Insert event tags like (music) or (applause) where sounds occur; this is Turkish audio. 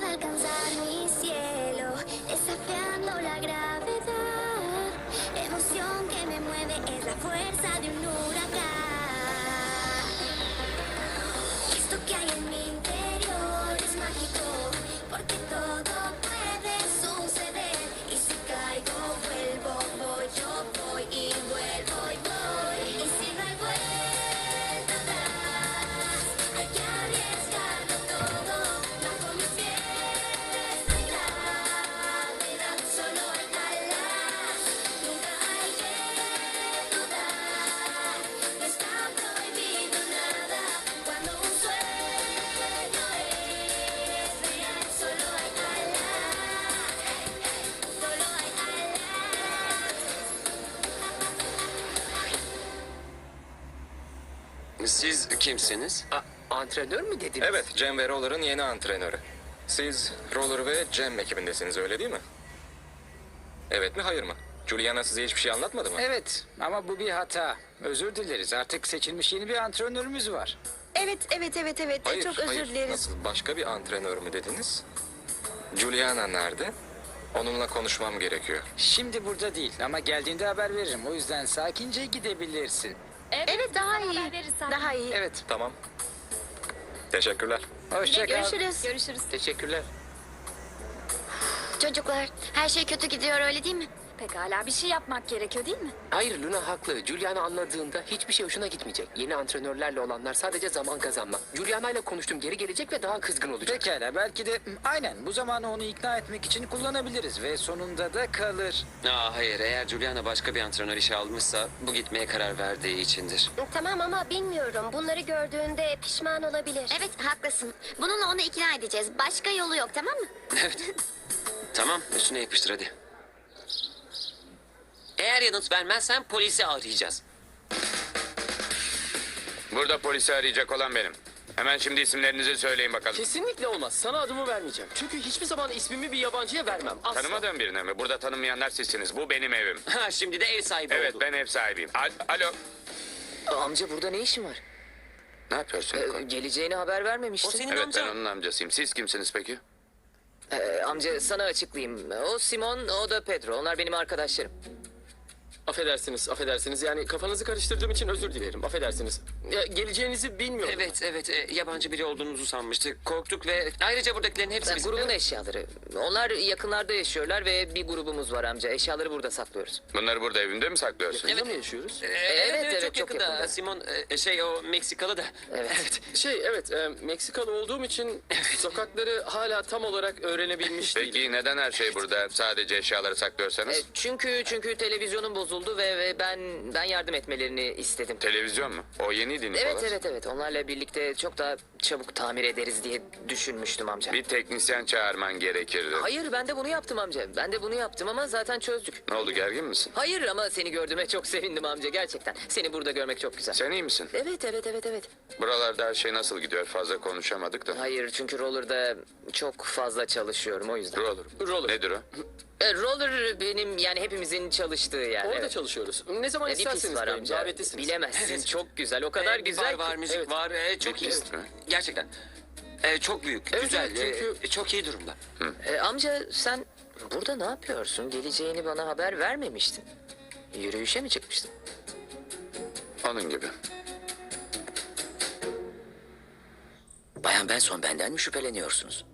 alcanzar mi cielo, desafiando la gravedad. Emoción que me mueve es la fuerza de un huracán. Siz kimsiniz? A- antrenör mü dediniz? Evet, Cem ve Roller'ın yeni antrenörü. Siz Roller ve Cem ekibindesiniz öyle değil mi? Evet mi hayır mı? Juliana size hiçbir şey anlatmadı mı? Evet ama bu bir hata. Özür dileriz. Artık seçilmiş yeni bir antrenörümüz var. Evet, evet, evet, evet. Hayır, Çok özür hayır. dileriz. Nasıl? Başka bir antrenör mü dediniz? Juliana nerede? Onunla konuşmam gerekiyor. Şimdi burada değil ama geldiğinde haber veririm. O yüzden sakince gidebilirsin. Evet, daha iyi. Daha iyi. Evet. Tamam. Teşekkürler. Hoşça kal. Görüşürüz. Görüşürüz. Teşekkürler. Çocuklar, her şey kötü gidiyor öyle değil mi? Pekala bir şey yapmak gerekiyor değil mi? Hayır Luna haklı. Juliana anladığında hiçbir şey hoşuna gitmeyecek. Yeni antrenörlerle olanlar sadece zaman kazanma. Juliana ile konuştum geri gelecek ve daha kızgın olacak. Pekala belki de aynen bu zamanı onu ikna etmek için kullanabiliriz ve sonunda da kalır. Aa, hayır eğer Juliana başka bir antrenör işe almışsa bu gitmeye karar verdiği içindir. Tamam ama bilmiyorum. Bunları gördüğünde pişman olabilir. Evet, haklısın. Bununla onu ikna edeceğiz. Başka yolu yok, tamam mı? Evet. (laughs) tamam üstüne yapıştır hadi. Eğer yanıt vermezsen polisi arayacağız. Burada polisi arayacak olan benim. Hemen şimdi isimlerinizi söyleyin bakalım. Kesinlikle olmaz. Sana adımı vermeyeceğim. Çünkü hiçbir zaman ismimi bir yabancıya vermem. Asla. Tanımadığım birine mi? Burada tanımayanlar sizsiniz. Bu benim evim. (laughs) Ha şimdi de ev sahibi Evet oldu. ben ev sahibiyim. Al- Alo. Amca burada ne işin var? Ne yapıyorsun? Ee, geleceğini haber O vermemiştin. senin evet ben amcan. onun amcasıyım. Siz kimsiniz peki? Ee, amca sana açıklayayım. O Simon, o da Pedro. Onlar benim arkadaşlarım. Affedersiniz, affedersiniz. Yani kafanızı karıştırdığım için özür dilerim. Affedersiniz. Ya, geleceğinizi bilmiyorum. Evet evet e, yabancı biri olduğunuzu sanmıştık. Korktuk ve ayrıca buradakilerin hepsi Ee, bizim. grubun eşyaları. Onlar yakınlarda yaşıyorlar ve bir grubumuz var amca. Eşyaları burada saklıyoruz. Bunları burada evinde mi saklıyorsun? Burada mı yaşıyoruz? Ee, Evet, evet, çok, çok yakında. yakında. Simon e, şey o Meksikalı da. Evet. (laughs) Şey evet, e, Meksikalı olduğum için sokakları hala tam olarak öğrenebilmiş değilim. Peki neden her şey burada? Sadece eşyaları E, saklıyorsanız? çünkü çünkü televizyonum bozuldu ve, ve ben ben yardım etmelerini istedim. Televizyon mu? O yeniydi Nikolas. Evet evet evet. Onlarla birlikte çok daha çabuk tamir ederiz diye düşünmüştüm amca. Bir teknisyen çağırman gerekirdi. Hayır ben de bunu yaptım amca. Ben de bunu yaptım ama zaten çözdük. Ne oldu gergin misin? Hayır ama seni gördüğüme çok sevindim amca gerçekten. Seni burada görmek çok güzel. Sen iyi misin? Evet evet evet evet. Buralarda her şey nasıl gidiyor? Fazla konuşamadık da. Hayır çünkü roller'da çok fazla çalışıyorum o yüzden. Roller. Roller. Nedir o? E, roller benim yani hepimizin çalıştığı yer. Orada evet. çalışıyoruz. Ne zaman E, bir isterseniz var amca. davetlisiniz. Bilemezsin çok güzel o kadar Ee, bir güzel bar ki. var, müzik Evet. var. e, çok iyi. mi? Gerçekten. E, çok büyük, Evet, güzel, evet, çünkü- e, çok iyi durumda. E, amca sen burada ne yapıyorsun? Geleceğini bana haber vermemiştin. Yürüyüşe mi çıkmıştın? Onun gibi. Bayan Benson benden mi şüpheleniyorsunuz?